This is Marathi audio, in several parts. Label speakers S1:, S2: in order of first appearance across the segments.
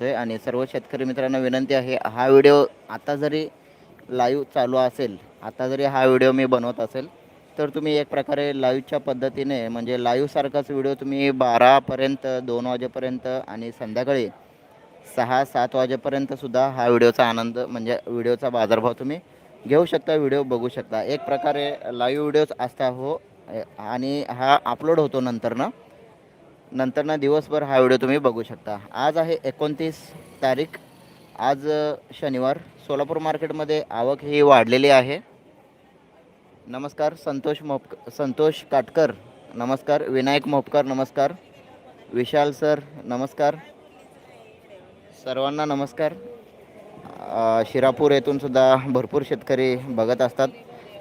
S1: आहे आणि सर्व शेतकरी मित्रांना विनंती आहे हा व्हिडिओ आता जरी लाईव्ह चालू असेल आता जरी हा व्हिडिओ मी बनवत असेल तर तुम्ही एक प्रकारे लाईव्हच्या पद्धतीने म्हणजे लाईव्हसारखाच व्हिडिओ तुम्ही बारापर्यंत दोन वाजेपर्यंत आणि संध्याकाळी सहा सात वाजेपर्यंतसुद्धा हा व्हिडिओचा आनंद म्हणजे व्हिडिओचा बाजारभाव तुम्ही घेऊ शकता व्हिडिओ बघू शकता. एक प्रकारे लाईव्ह व्हिडिओज असता हो आणि हा अपलोड होतो नंतर ना नंतर ना दिवसभर हा व्हिडिओ तुम्ही बघू शकता. आज आहे एकोणतीस तारीख. आज शनिवार. सोलापूर मार्केटमध्ये आवक ही वाढलेली आहे. नमस्कार संतोष मोप संतोष काटकर. नमस्कार विनायक मोपकर नमस्कार. विशाल सर नमस्कार. सर्वांना नमस्कार. शिरापूर येथून सुद्धा भरपूर शेतकरी बघत असतात.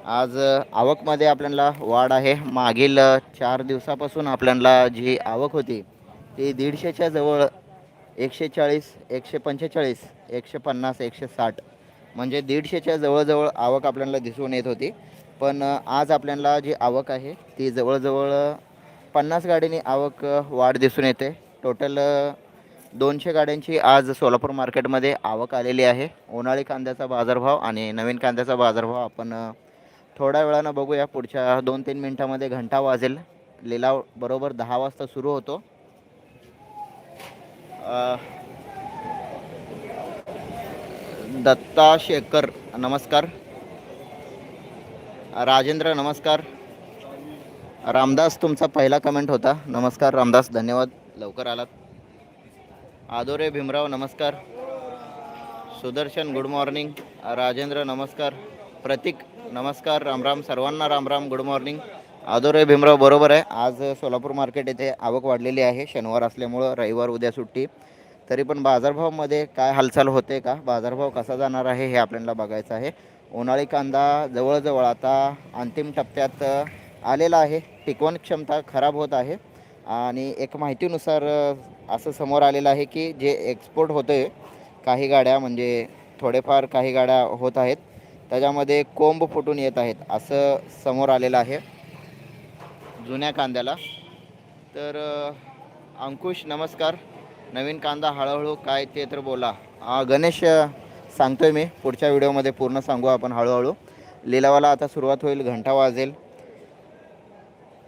S1: आज आवकमध्ये आपल्याला वाढ आहे. मागील चार दिवसापासून आपल्याला जी आवक होती ती दीडशेच्या जवळ एकशे चाळीस एकशे पंचेचाळीस एकशे पन्नास एकशे साठ म्हणजे दीडशेच्या जवळजवळ आवक आपल्याला दिसून येत होती. पण आज आपल्याला जी आवक आहे ती जवळजवळ पन्नास गाडीनी आवक वाढ दिसून येते. टोटल दोनशे गाड्यांची आज सोलापूर मार्केटमध्ये आवक आलेली आहे. उन्हाळी कांद्याचा बाजारभाव आणि नवीन कांद्याचा बाजारभाव आपण थोड्या वेळानं बघूया पुढच्या दोन तीन मिनटामध्ये घंटा वाजेल. लिलाव बरोबर दहा वाजता सुरू होतो. दत्ता शेखर नमस्कार. राजेंद्र नमस्कार. रामदास तुमचा पहिला कमेंट होता. नमस्कार रामदास धन्यवाद. लवकर आलात. आदोरे भीमराव नमस्कार. सुदर्शन गुड मॉर्निंग राजेंद्र नमस्कार. प्रतीक नमस्कार रामराम सर्वांना रामराम गुड मॉर्निंग आदोरे भीमराव बरोबर आहे. आज सोलापूर मार्केट येथे आवक वाढलेली आहे. शनिवार असल्यामुळं रविवार उद्या सुट्टी. तरी पण बाजारभावामध्ये काय हालचाल होते का? बाजारभाव कसा जाणार आहे हे आपल्याला बघायचं आहे. उन्हाळी कांदा जवळजवळ आता अंतिम टप्प्यात आलेला आहे. टिकवण क्षमता खराब होत आहे. आणि एक माहितीनुसार असं समोर आलेलं आहे की जे एक्सपोर्ट होते काही गाड्या म्हणजे थोडेफार काही गाड्या होत आहेत. त्याच्यामध्ये कोंब फुटून येत आहेत असं समोर आलेलं आहे. जुन्या कांद्याला. तर अंकुश नमस्कार. नवीन कांदा हळूहळू काय ते तर बोला. गणेश सांगतो आहे मी. पुढच्या व्हिडिओमध्ये पूर्ण सांगू आपण हळूहळू. लिलावाला आता सुरुवात होईल घंटा वाजेल.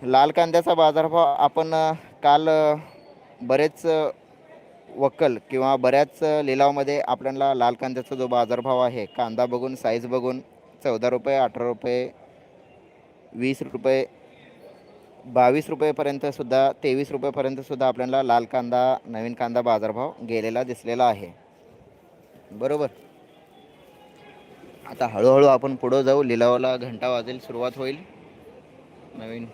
S1: लाल कांद्याचा बाजारभाव आपण काल बरेच वक्कल किंवा बऱ्याच लिलावमध्ये आपल्याला लाल कांद्याचा जो बाजारभाव आहे कांदा बघून साईज बघून चौदा रुपये अठरा रुपये वीस रुपये बावीस रुपयेपर्यंत सुद्धा तेवीस रुपयेपर्यंत सुद्धा आपल्याला लाल कांदा नवीन कांदा बाजारभाव गेलेला दिसलेला आहे. बरोबर? आता हळूहळू आपण पुढं जाऊ. लिलावाला घंटा वाजेल सुरुवात होईल. नवीन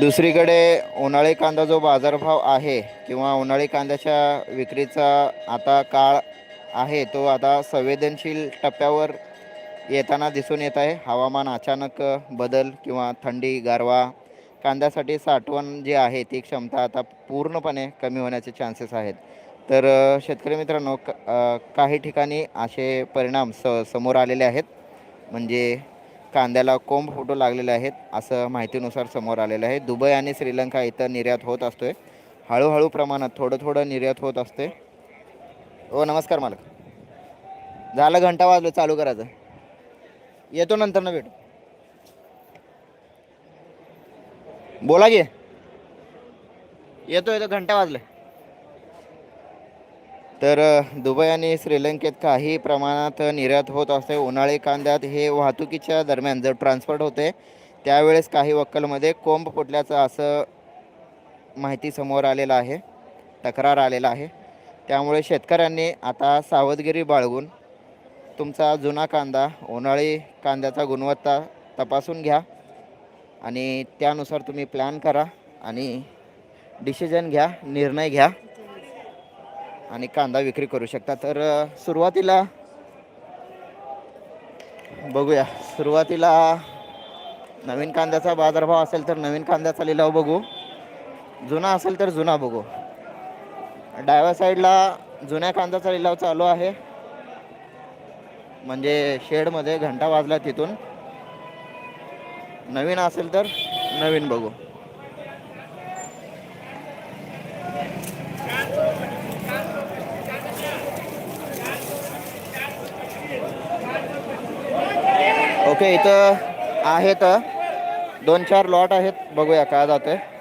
S1: दुसरीकडे उन्हाळी कांदा जो बाजारभाव आहे किंवा उन्हाळी कांद्याच्या विक्रीचा आता काळ आहे तो आता संवेदनशील टप्प्यावर येताना दिसून येत आहे. हवामान अचानक बदल किंवा थंडी गारवा कांद्यासाठी साठवण जी आहे ती क्षमता आता पूर्णपणे कमी होण्याचे चान्सेस आहेत. तर शेतकरी मित्रांनो क काही ठिकाणी असे परिणाम स समोर आलेले आहेत. म्हणजे कांद्याला कोंब फोटो लागलेले आहेत असं माहितीनुसार समोर आलेलं आहे. दुबई आणि श्रीलंका इथं निर्यात होत असतोय. हळूहळू प्रमाणात थोडं थोडं निर्यात होत असते. हो नमस्कार मालक. झालं घंटा वाजलं चालू करायचं. येतो नंतर ना भेट. बोला की. येतो येतो घंटा वाजलं तर दुबई आणि श्रीलंकेत काही प्रमाणात निर्यात होत असते. उन्हाळी कांद्यात हे वाहतुकीच्या दरम्यान जर ट्रान्सपोर्ट होते त्यावेळेस काही वक्कलमध्ये कोंब फुटल्याचं असं माहिती समोर आलेलं आहे तक्रार आलेला आहे. त्यामुळे शेतकऱ्यांनी आता सावधगिरी बाळगून तुमचा जुना कांदा उन्हाळी कांद्याचा गुणवत्ता तपासून घ्या आणि त्यानुसार तुम्ही प्लॅन करा आणि डिसिजन घ्या निर्णय घ्या. आणि कांदा विक्री करू शकता. तर सुरुवातीला बघूया. सुरुवातीला नवीन कांद्याचा बाजारभाव असेल तर नवीन कांद्याचा लिलाव बघू. जुना असेल तर जुना बघू. डाव्या साईडला जुन्या कांद्याचा लिलाव चालू आहे. म्हणजे शेडमध्ये घंटा वाजला तिथून. नवीन असेल तर नवीन बघू. ओके इथं आहेत दोन चार लॉट आहेत. बघूया काय जाते आहे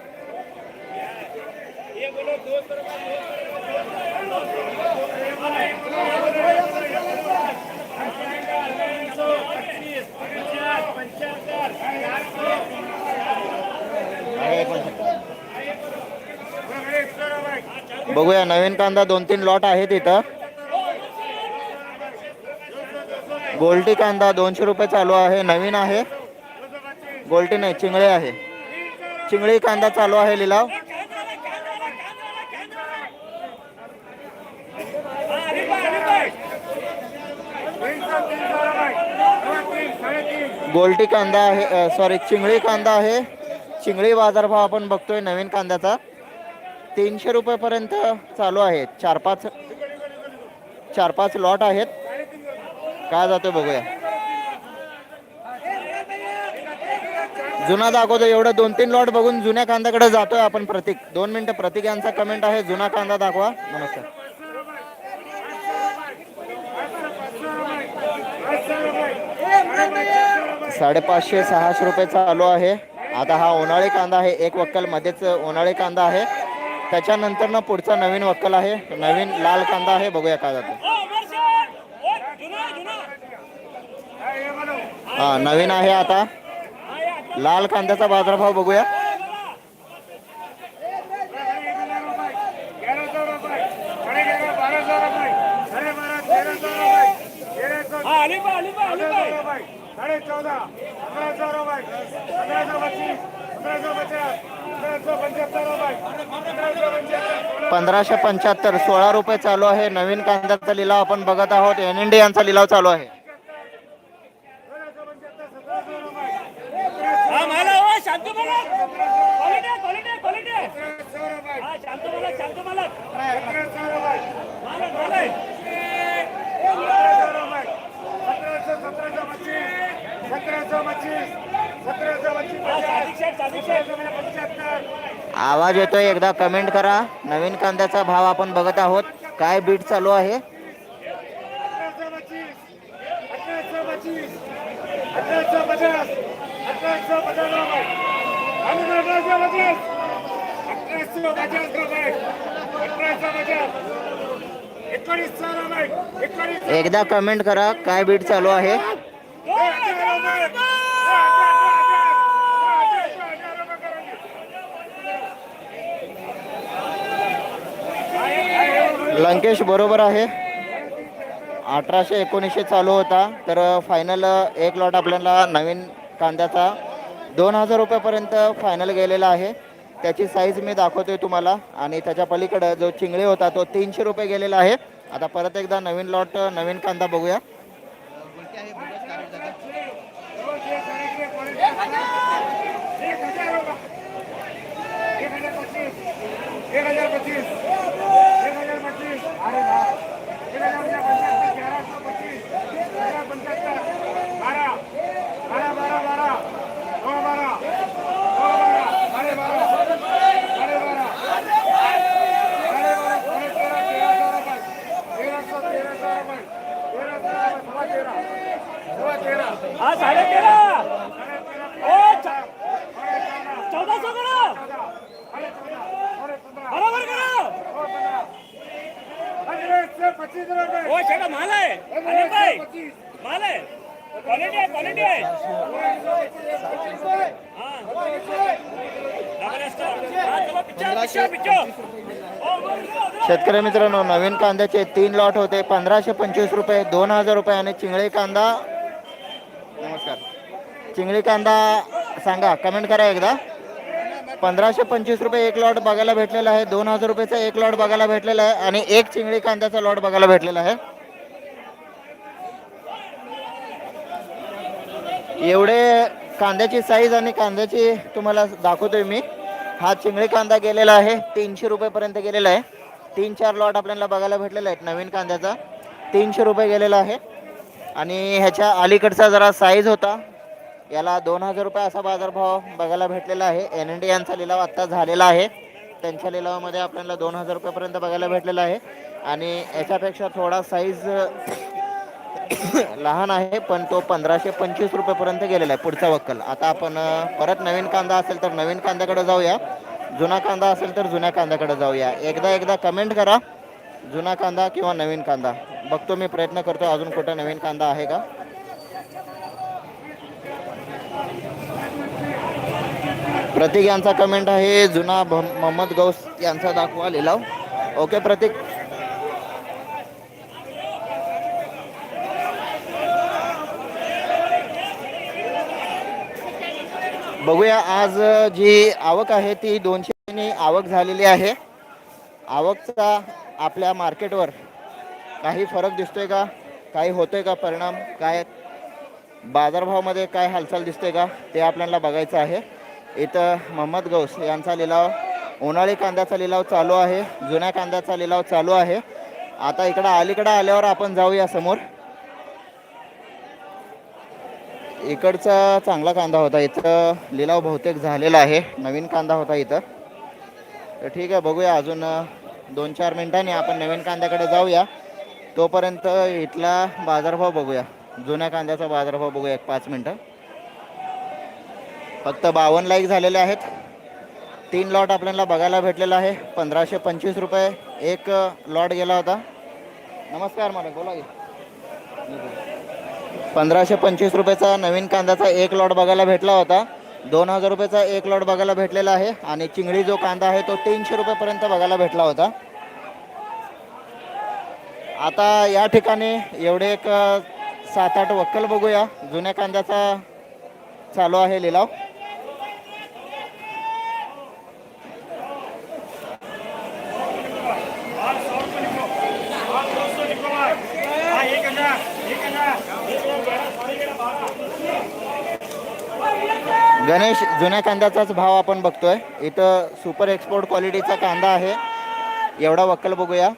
S1: बघूया नवीन कांदा दोन तीन लॉट आहेत इथं. गोल्टी कांदा दोनशे रुपये चालू आहे नवीन आहे. गोल्टी नाही चिंगळे आहे. चिंगळी कांदा चालू आहे लिलाव. गोल्टी कांदा आहे सॉरी चिंगळी कांदा आहे. चिंगळी बाजारभाव आपण बघतोय नवीन कांद्याचा. तीनशे रुपयेपर्यंत चालू आहे चार पाच चार पाच लॉट आहेत. काय जातोय बघूया. जुना दाखवतो एवढं दोन तीन लॉट बघून जुन्या कांद्याकडे जातोय आपण प्रतीक. दोन मिनिटं प्रतीक यांचा कमेंट आहे जुना कांदा दाखवा. नमस्कार. साडेपाचशे सहाशे रुपये चालू आहे. आता हा उन्हाळी कांदा आहे एक वक्कल मध्येच उन्हाळी कांदा आहे. त्याच्यानंतर ना पुढचा नवीन वक्कल आहे नवीन लाल कांदा आहे बघूया काय जातो हा नवीन आहे आता. लाल कांद्याचा बाजारभाव बघूया. पंधराशे पंच्याहत्तर सोळा रुपये चालू आहे. नवीन कांद्याचा लिलाव आपण बघत आहोत. एन इंडी यांचा लिलाव चालू आहे
S2: हा मला हो शांत मला क्वालिटी क्वालिटी क्वालिटी हा शांत मला शांत मला
S3: सत्रह सौ रुपए
S2: मला मला
S3: सत्रह सौ सत्रह सौ पच्चीस सत्रह सौ पच्चीस सत्रह सौ पच्चीस
S2: हा सादिक शेठ सादिक शेठ
S3: पचहत्तर
S1: आवाज येतोय एकदा कमेंट करा नवीन कांद्याचा भाव आपण बघत आहोत काय बीट चालू आहे
S3: सौ पचास एकोणीस एकोणीस
S1: एकदा कमेंट करा काय बीट चालू आहे? लंकेश बरोबर आहे. अठराशे एकोणीसशे चालू होता तर फायनल एक लॉट आपल्याला नवीन कांद्याचा दोन हजार रुपयापर्यंत फायनल गेलेला आहे. त्याची साईज मी दाखवतोय तुम्हाला. आणि त्याच्या पलीकडं जो चिंगळी होता तो तीनशे रुपये गेलेला आहे. आता परत एकदा नवीन लॉट नवीन कांदा बघूया.
S3: एक हजार पच्चीस एक हजार पच्चीस एक हजार पच्चीस अरे वाह एक हजार पंच्याहत्तर ग्यारह सौ पच्चीस ग्यारह पंच्याहत्तर बारह बारह बारह बारह दो बारह दो बारह साढ़े बारह साढ़े बारह साढ़े बारह साढ़े तेरह तेरह सौ रुपये तेरह सौ तेरह सौ रुपये तेरह सौ रुपये सवा तेरह सवा तेरह
S2: हा साडे तेरा. चौदा सौ करा. बरोबर करा. शेटा माल आहे. अनिल भाई माल आहे. क्वालिटी आहे क्वालिटी आहे.
S1: शेतकरी मित्रांनो नवीन कांद्याचे तीन लॉट होते. पंधराशे पंचवीस रुपये दोन हजार रुपये आणि चिंगळी कांदा. नमस्कार. चिंगळी कांदा सांगा कमेंट करा एकदा. पंधराशे पंचवीस रुपये एक लॉट बघायला भेटलेला आहे. दोन हजार रुपयेचा एक लॉट बघायला भेटलेला आहे आणि एक चिंगळी कांद्याचा लॉट बघायला भेटलेला आहे. एवढे कांद्याची साईज आणि कांद्याची तुम्हाला दाखवतोय मी. हा चिंगळी कांदा गेलेला आहे. तीनशे रुपयेपर्यंत गेलेला आहे. तीन चार लॉट आपल्याला बघायला भेटलेला आहे. नवीन कांद्याचा. तीनशे रुपये गेलेला आहे. आणि ह्याच्या अलीकडचा जरा साईज होता. याला दोन हजार रुपये असा बाजारभाव बघायला भेटलेला आहे. एन एन डी यांचा लिलाव आत्ता झालेला आहे. त्यांच्या लिलावामध्ये आपल्याला दोन हजार रुपयापर्यंत बघायला भेटलेला आहे. आणि याच्यापेक्षा थोडा साईज लहान आहे पण तो पंधराशे पंचवीस रुपयेपर्यंत गेलेला आहे पुढचा वक्कल. आता आपण परत नवीन कांदा असेल तर नवीन कांद्याकडे जाऊया. जुना कांदा असेल तर जुन्या कांद्याकडे जाऊया. एकदा एकदा कमेंट करा. जुना कांदा किंवा नवीन कांदा? बघतो मी प्रयत्न करतो अजून कुठं नवीन कांदा आहे का? प्रतीक यांचा कमेंट आहे जुना भ- मोहम्मद गौस यांचा दाखवा लिलाव ओके प्रतीक. बघूया आज जी आवक आहे ती दोनशेनी आवक झालेली आहे. आवकचा आपल्या मार्केटवर काही फरक दिसतोय का? काही होतोय का परिणाम? काय बाजारभावामध्ये काय हालचाल दिसते का? ते आपल्याला बघायचं आहे. इथं मोहम्मद गौस यांचा लिलाव उन्हाळी कांद्याचा लिलाव चालू आहे जुन्या कांद्याचा लिलाव चालू आहे. आता इकडं अलीकडं आल्यावर आपण जाऊया समोर. इकडचा चांगला कांदा होता. इथं लिलाव बहुतेक झालेला आहे. नवीन कांदा होता इथं. तर ठीक आहे बघूया अजून दोन चार मिनिटांनी आपण नवीन कांद्याकडे जाऊया. तोपर्यंत इथला बाजारभाव बघूया. जुन्या कांद्याचा बाजारभाव बघूया एक पाच मिनटं. फक्त बावन्न लाईक झालेले आहेत. तीन लॉट आपल्याला बघायला भेटलेला आहे. पंधराशे पंचवीस रुपये एक लॉट गेला होता. नमस्कार मला बोला की. पंधराशे पंचवीस रुपयाचा नवीन कांद्याचा एक लॉट बघायला भेटला होता. दोन हजार रुपयाचा एक लॉट बघायला भेटलेला आहे. आणि चिंगडी जो कांदा आहे तो तीनशे रुपयेपर्यंत बघायला भेटला होता. आता या ठिकाणी एवढे एक सात आठ वक्कल बघूया. जुन्या कांद्याचा चालू आहे लिलाव
S2: आठ सौ रुपये लिखो आठ दो सौ लिखो भाई हाँ एक हजार एक हजार एक हजार ग्यारह साढ़े ग्यारह बारह
S1: गणेश जुन्या कांद्याचाच भाव आपण बघतोय. इथं सुपर एक्सपोर्ट क्वालिटीचा कांदा आहे. एवढा वक्कल बघूया.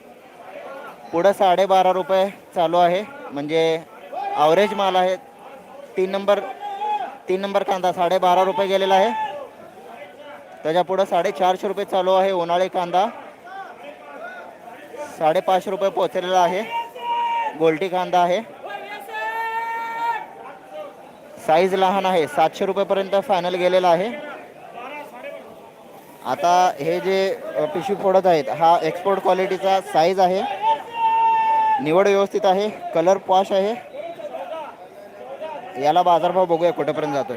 S1: पुढं साडेबारा रुपये चालू आहे. म्हणजे ॲव्हरेज माल आहे. तीन नंबर तीन नंबर कांदा साडेबारा रुपये गेलेला आहे. त्याच्या पुढं साडेचारशे रुपये चालू आहे उन्हाळी कांदा. साडेपाचशे रुपये पोचलेला आहे. गोल्टी कांदा आहे. साईज लहान आहे. सातशे रुपयेपर्यंत फायनल गेलेला आहे. आता हे जे पिशवी फोडत आहेत हा एक्सपोर्ट क्वालिटीचा साईज आहे. निवड व्यवस्थित आहे. कलर पॉश आहे. याला बाजारभाव बघूया कुठेपर्यंत जातो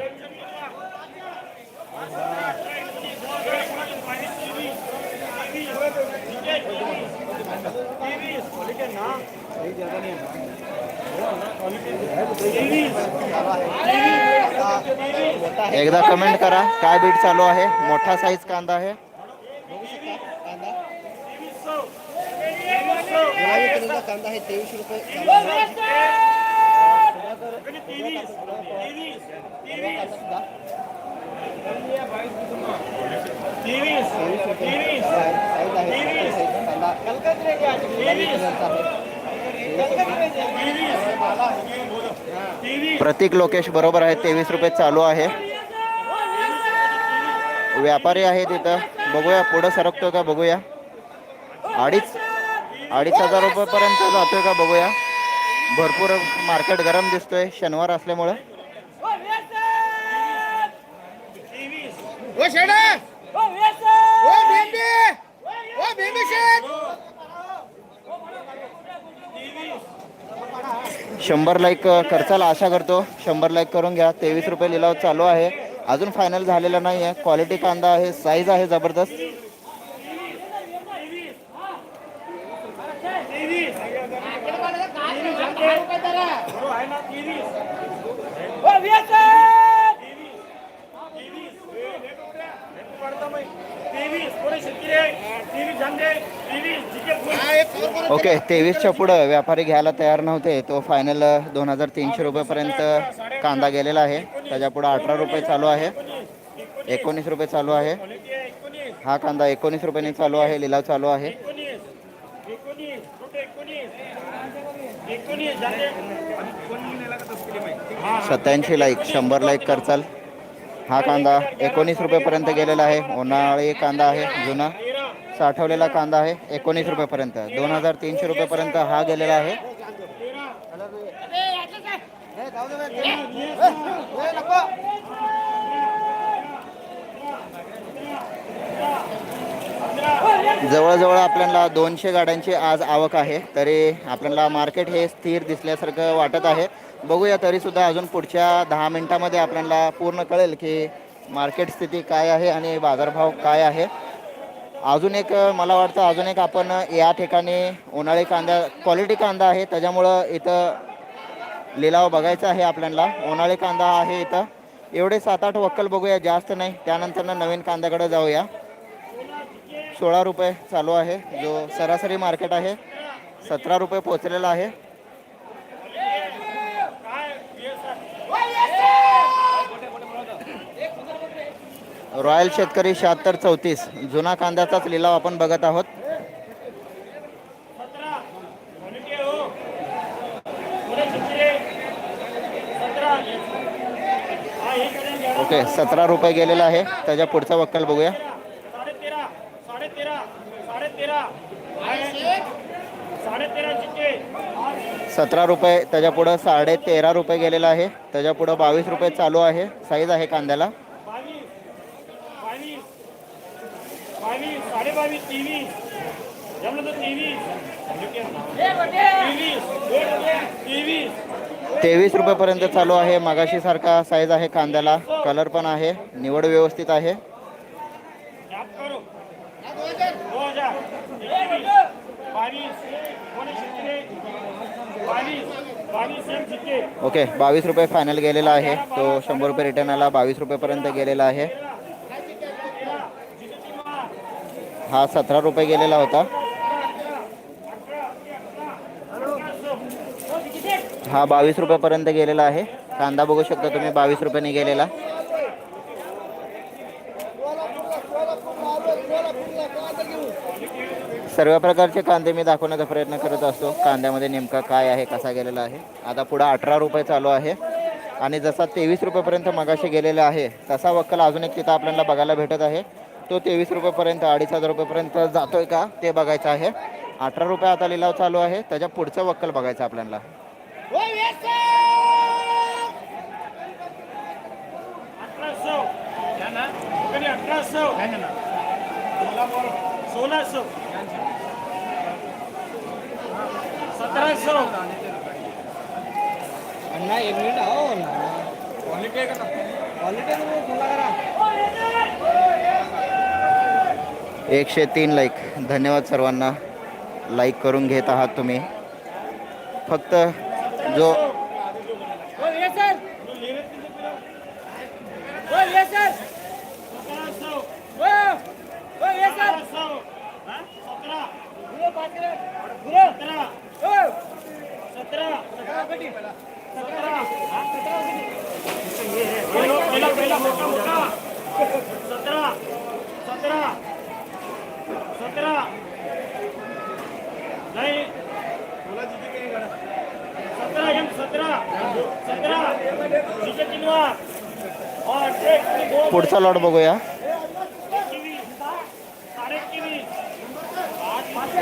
S1: एकदा कमेंट करा काय बीट चालू आहे मोठा साईज कांदा आहे
S4: कांदा आहे
S2: तेवीस
S4: रुपये
S1: प्रतीक लोकेश बरोबर आहे तेवीस रुपये चालू आहे. व्यापारी आहे तिथं बघूया पुढं सरकतो का? बघूया. अडीच अडीच हजार रुपयेपर्यंत जातोय का? बघूया. भरपूर मार्केट गरम दिसतोय शनिवार असल्यामुळं.
S3: ओ
S1: शंभर लाईक खर्चाला आशा करतो. शंभर लाईक करून घ्या. तेवीस रुपये लिलाव चालू आहे. अजून फायनल झालेला नाही आहे क्वालिटी कांदा आहे. साईज आहे जबरदस्त.
S2: तेवीस
S1: ओके तेवीसच्या पुढं व्यापारी घ्यायला तयार नव्हते. तो फायनल दोन हजार तीनशे रुपयेपर्यंत कांदा गेलेला आहे. त्याच्या पुढं अठरा रुपये चालू आहे. एकोणीस रुपये चालू आहे. हा कांदा एकोणीस रुपयाने चालू आहे. लिलाव चालू आहे. सत्याऐंशी लाईक शंभर लाईक करचाल. हा कांदा एकोणीस रुपयेपर्यंत गेलेला आहे. उन्हाळी कांदा आहे जुना. साठवलेला कांदा आहे एकोणीस रुपयेपर्यंत. दोन हजार तीनशे रुपयेपर्यंत हा गेलेला आहे. जवळजवळ आपल्याला दोनशे गाड्यांची आज आवक आहे तरी आपल्याला मार्केट हे स्थिर दिसल्यासारखं वाटत आहे. बघूया तरीसुद्धा अजून पुढच्या दहा मिनटामध्ये आपल्याला पूर्ण कळेल की मार्केट स्थिती काय आहे आणि बाजारभाव काय आहे. अजून एक मला वाटतं अजून एक आपण या ठिकाणी उन्हाळी कांदा क्वालिटी कांदा आहे त्याच्यामुळं इथं लिलाव बघायचा आहे आपल्याला. उन्हाळी कांदा आहे इथं. एवढे सात आठ वक्कल बघूया जास्त नाही. त्यानंतर नवीन कांद्याकडे जाऊया. सोळा रुपये चालू आहे. जो सरासरी मार्केट आहे सतरा रुपये पोचलेला आहे. रॉयल शेतकरी शहात्तर चौतीस. जुना कांद्याचाच लिलाव आपण बघत आहोत. ओके सतरा रुपये गेलेला आहे. त्याच्या पुढचा वक्कल बघूया. सतरा रुपये त्याच्या पुढं साडे तेरा रुपये गेलेला आहे. त्याच्या पुढं बावीस रुपये चालू आहे. साईज आहे कांद्याला
S2: बावीस बावीस बावीस तेवीस जमलं तर तेवीस तेवीस तेवीस
S1: तेवीस रुपयेपर्यंत चालू आहे. मागाशी सारखा साईज आहे कांद्याला. कलर पण आहे. निवड व्यवस्थित आहे. ओके बावीस. रुपये फायनल गेलेला आहे. तो शंभर रुपये रिटर्न आला. बावीस रुपयेपर्यंत गेलेला आहे. हा सतरा रुपये गेलेला होता. हा बावीस रुपयापर्यंत गेलेला आहे. कांदा बघू शकता तुम्ही बावीस रुपयाने गेलेला. सर्व प्रकारचे कांदे मी दाखवण्याचा प्रयत्न करत असतो. कांद्यामध्ये नेमका काय आहे कसा गेलेला आहे. आता पुढं अठरा रुपये चालू आहे. आणि जसा तेवीस रुपयेपर्यंत मगाशी गेलेला आहे तसा वक्कल अजून एक तिथं आपल्याला बघायला भेटत आहे. तो तेवीस रुपयेपर्यंत अडीच हजार रुपयेपर्यंत जातोय का ते बघायचं आहे. अठरा रुपये आता लिलाव चालू आहे. त्याच्या पुढचं वक्कल बघायचं आपल्याला.
S2: अठरा सौ सोळा सौ सतरा सौ
S4: अण्णा एक मिनिट हो क्वालिटी क्वालिटी फुला करा
S1: एकशे तीन लाईक धन्यवाद सर्वांना. लाईक करून घेत आहात तुम्ही. फक्त जो
S2: सतरा सौ सतरा सौ हा? सतरा सतरा सतरा सतरा हा? पहिला पहिला पहिला मोठा मोठा सतरा सतरा सतरा नाही सतरा एम सतरा सतरा ठीक आहे किनवा और ट्रेक दोन
S1: पुढचा लॉट बघूया.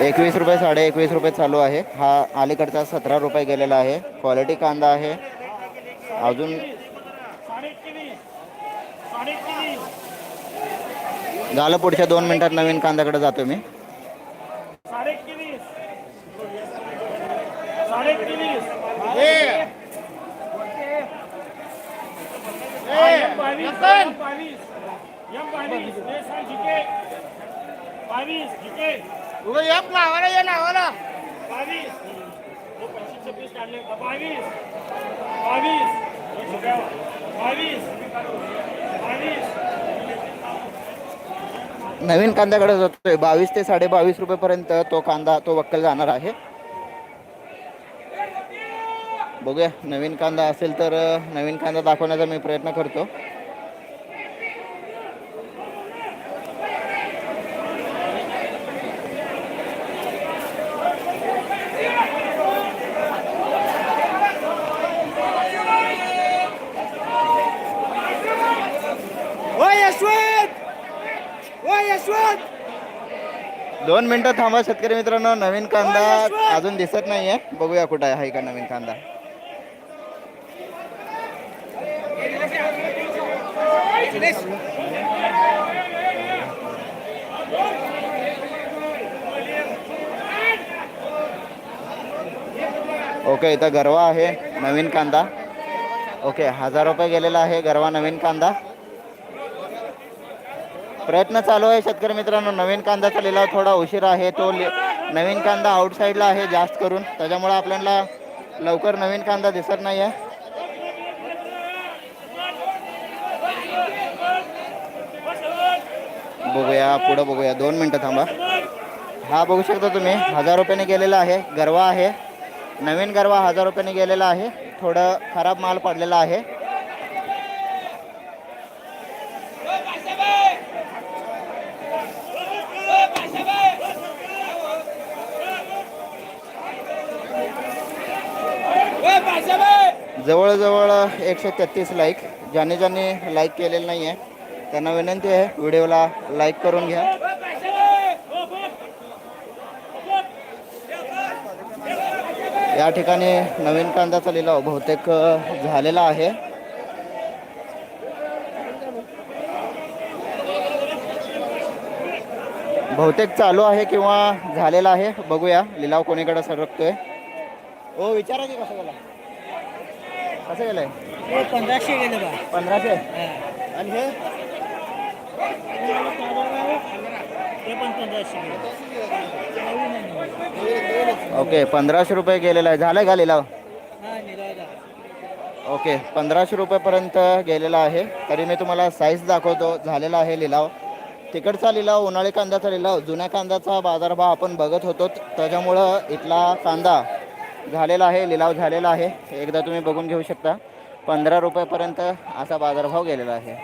S1: एकवीस. रुपये साडे एकवीस रुपये चालू आहे. हा अलीकडचा सतरा रुपये गेलेला आहे. क्वालिटी कांदा आहे. अजून झालं पुढच्या दोन मिनिटात नवीन कांद्याकडे जातो मी
S2: बावीस
S3: नावाला नावाला
S2: बावीस हो, पंचवीस छब्बीस काढले का? बावीस बावीस बावीस बावीस
S1: नवीन कांद्याकडे जातोय. बावीस ते साडे बावीस रुपयेपर्यंत तो कांदा तो वक्कल जाणार आहे. बघूया नवीन कांदा असेल तर नवीन कांदा दाखवण्याचा मी प्रयत्न करतो. दोन मिनटं थांबा शेतकरी मित्रांनो. नवीन कांदा अजून दिसत नाहीये. बघूया कुठं आहे का नवीन कांदा. ओके इथं गरवा आहे नवीन कांदा. ओके हजार रुपये गेलेला आहे गरवा नवीन कांदा. प्रयत्न चालू आहे शेतकरी मित्रांनो. नवीन कांदाचा लिलाव थोडा उशीर आहे. तो नवीन कांदा आउटसाईडला आहे जास्त करून. त्याच्यामुळे आपल्याला लवकर नवीन कांदा दिसत नाही आहे बघूया पुढं बघूया. दोन मिनटं थांबा. हा बघू शकता तुम्ही. हजार रुपयाने गेलेला आहे. गरवा आहे. नवीन गरवा हजार रुपयाने गेलेला आहे. थोडं खराब माल पडलेला आहे. जवळजवळ एकशे तेहतीस लाईक ज्यांनी ज्यांनी लाईक केलेलं नाही आहे त्यांना विनंती आहे व्हिडिओला लाईक करून घ्या. या ठिकाणी नवीन कांदाचा लिलाव बहुतेक झालेला आहे. बहुतेक चालू आहे किंवा झालेला आहे. बघूया लिलाव कोणीकडे सरकतोय. ओ विचारा की कसं गेला कसं गेलंय?
S4: पंधराशे गेले बा.
S1: पंधराशे? आणि हे?
S4: ते पण पंधराशे गेले.
S1: ओके पंधराशे रुपये गेलेला आहे. झालं का लिलाव?
S4: हा
S1: ओके पंधराशे रुपयेपर्यंत गेलेला आहे. तरी मी तुम्हाला साईज दाखवतो. झालेला आहे लिलाव. तिकडचा लिलाव उन्हाळी कांद्याचा लिलाव जुन्या कांद्याचा बाजारभाव आपण बघत होतो. त्याच्यामुळं इथला कांदा झालेला आहे लिलाव झालेला आहे. एकदा तुम्ही बघून घेऊ शकता. पंधरा रुपयेपर्यंत असा बाजारभाव गेलेला आहे.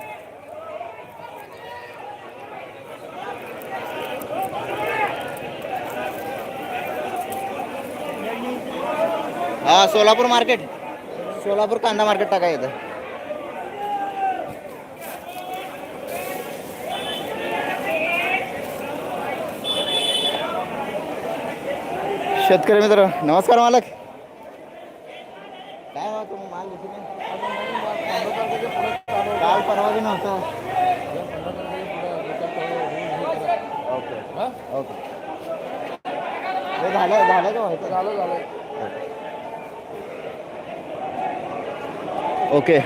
S1: हा सोलापूर मार्केट. सोलापूर कांदा मार्केट टाकायचं शेतकरी मित्र नमस्कार मालक. काय हो तुम्ही माल काल परवा ओके. ओके झालं झालं का झालं झालं ओके.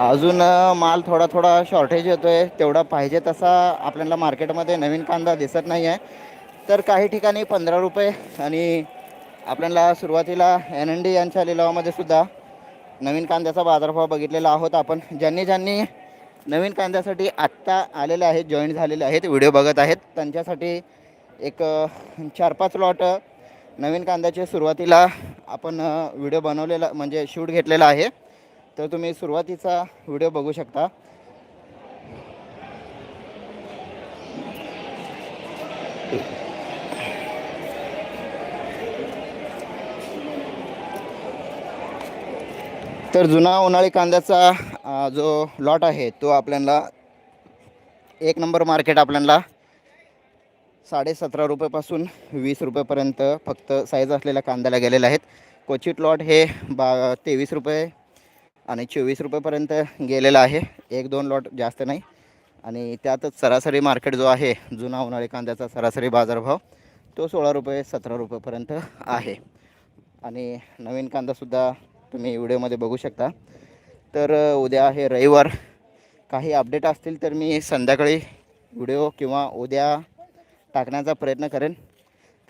S1: अजून माल थोडा थोडा शॉर्टेज येतोय. तेवढा पाहिजे तसा आपल्याला मार्केटमध्ये नवीन कांदा दिसत नाही आहे तर काही ठिकाणी पंधरा रुपये आणि आपल्याला सुरुवातीला एन एन डी यांच्या लिलावामध्ये सुद्धा नवीन कांद्याचा बाजारभाव बघितलेला आहोत आपण. ज्यांनी ज्यांनी नवीन कांद्यासाठी आत्ता आलेले आहेत जॉईन झालेले आहेत व्हिडिओ बघत आहेत त्यांच्यासाठी एक चार पाच लॉट नवीन कांद्याचे सुरुवातीला आपण व्हिडिओ बनवलेला म्हणजे शूट घेतलेला आहे. तर तुम्ही सुरुवातीचा व्हिडिओ बघू शकता. तर जुना उन्हाळी कांद्याचा जो लॉट आहे तो आपल्याला एक नंबर मार्केट आपल्याला साडेसतरा रुपयेपासून वीस रुपयेपर्यंत फक्त साईज असलेल्या कांद्याला गेलेले आहेत. क्वचित लॉट हे बा तेवीस रुपये आणि चोवीस रुपयेपर्यंत गेलेला आहे. एक दोन लॉट जास्त नाही. आणि त्यातच सरासरी मार्केट जो आहे जुना उन्हाळी कांद्याचा सरासरी बाजारभाव तो सोळा रुपये सतरा रुपयेपर्यंत आहे. आणि नवीन कांदासुद्धा तुम्ही व्हिडिओमध्ये बघू शकता. तर उद्या आहे रविवार. काही अपडेट असतील तर मी संध्याकाळी व्हिडिओ किंवा उद्या टाकण्याचा प्रयत्न करेन.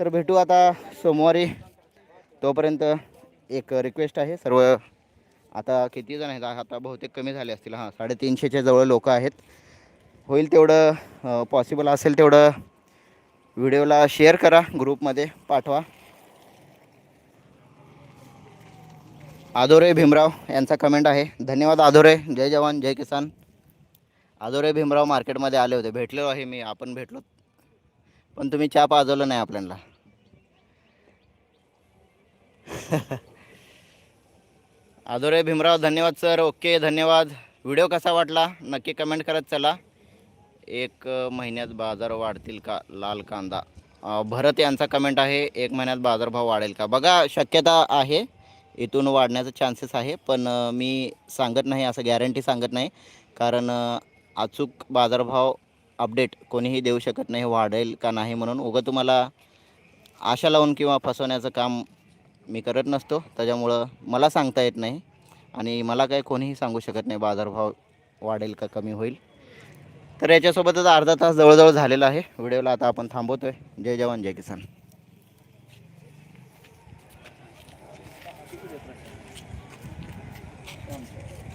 S1: तर भेटू आता सोमवारी. तोपर्यंत एक रिक्वेस्ट आहे. सर्व आता किती जण आहेत? आता बहुतेक कमी झाले असतील. हां साडेतीनशेच्या जवळ लोक आहेत. होईल तेवढं पॉसिबल असेल तेवढं व्हिडिओला शेअर करा ग्रुपमध्ये पाठवा. आदोरे भीमराव यांचा कमेंट आहे. धन्यवाद आदोरे. जय जवान जय किसान. आदोरे भीमराव मार्केटमध्ये आले होते. भेटलो आहे मी आपण भेटलो. पण तुम्ही चहा पाजवलं नाही आपल्याला. आदोरे भीमराव धन्यवाद सर. ओके धन्यवाद. व्हिडिओ कसा वाटला? नक्की कमेंट करत चला. एक महिन्यात बाजार वाढतील का? लाल कांदा. भरत यांचा कमेंट आहे. एक महिन्यात बाजारभाव वाढेल का? बघा शक्यता आहे. इथून वाढण्याचा चान्सेस आहे. पण मी सांगत नाही असं गॅरंटी सांगत नाही. कारण अचूक बाजारभाव अपडेट कोणीही देऊ शकत नाही वाढेल का नाही म्हणून. उगं तुम्हाला आशा लावून किंवा फसवण्याचं काम मी करत नसतो. त्याच्यामुळं मला सांगता येत नाही. आणि मला काय कोणीही सांगू शकत नाही बाजारभाव वाढेल का कमी होईल. तर याच्यासोबतच अर्धा तास जवळजवळ झालेला आहे. व्हिडिओला आता आपण थांबवतो आहे जय जवान जय किसान.